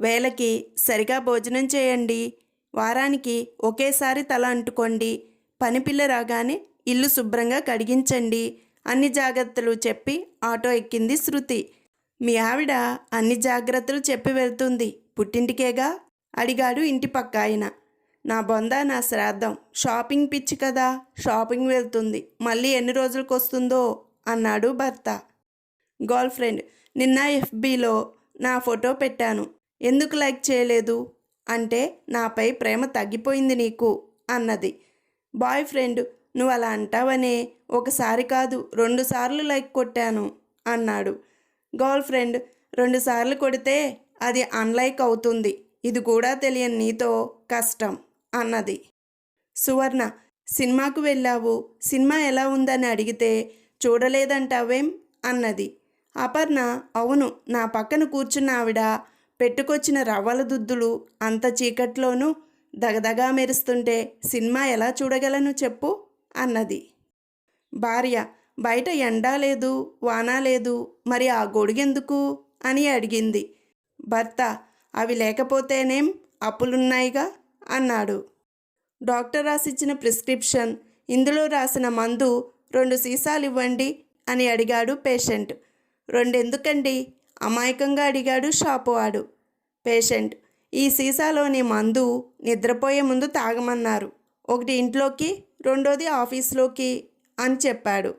వేళకి సరిగా భోజనం చేయండి. వారానికి ఒకేసారి తల అంటుకోండి. పనిపిల్ల రాగానే ఇల్లు శుభ్రంగా కడిగించండి. అన్ని జాగ్రత్తలు చెప్పి ఆటో ఎక్కింది శృతి. మీ ఆవిడ అన్ని జాగ్రత్తలు చెప్పి వెళ్తుంది. పుట్టింటికేగా? అడిగాడు ఇంటి పక్క ఆయన. నా బొంద నా శ్రాద్ధం. షాపింగ్ పిచ్చి కదా? షాపింగ్ వెళ్తుంది. మళ్ళీ ఎన్ని రోజులకు వస్తుందో అన్నాడు భర్త. గర్ల్ ఫ్రెండ్ నిన్న ఎఫ్బీలో నా ఫోటో పెట్టాను. ఎందుకు లైక్ చేయలేదు? అంటే నాపై ప్రేమ తగ్గిపోయింది నీకు అన్నది. బాయ్ ఫ్రెండ్ నువ్వు అలా అంటావనే ఒకసారి కాదు రెండు సార్లు లైక్ కొట్టాను అన్నాడు. గర్ల్ ఫ్రెండ్ రెండు సార్లు కొడితే అది అన్లైక్ అవుతుంది. ఇది కూడా తెలియని నీతో కష్టం అన్నది. సువర్ణ సినిమాకు వెళ్ళావు? సినిమా ఎలా ఉందని అడిగితే చూడలేదంటావేం? అన్నది. అపర్ణ అవును నా పక్కన కూర్చున్న ఆవిడ పెట్టుకొచ్చిన రవ్వల దుద్దులు అంత చీకట్లోనూ దగదగా మెరుస్తుంటే సినిమా ఎలా చూడగలను చెప్పు? అన్నది. భార్య బయట ఎండా లేదు వాన లేదు మరి ఆ గొడుగెందుకు? అని అడిగింది. భర్త అవి లేకపోతేనేం అప్పులున్నాయిగా? అన్నాడు. డాక్టర్ రాసిచ్చిన ప్రిస్క్రిప్షన్ ఇందులో రాసిన మందు రెండు సీసాలు ఇవ్వండి అని అడిగాడు పేషెంట్. రెండెందుకండి? అమాయకంగా అడిగాడు షాపు వాడు పేషెంట్ ఈ సీసాలోని మందు నిద్రపోయే ముందు తాగమన్నారు. ఒకటి ఇంట్లోకి రెండోది ఆఫీస్లోకి అని చెప్పాడు.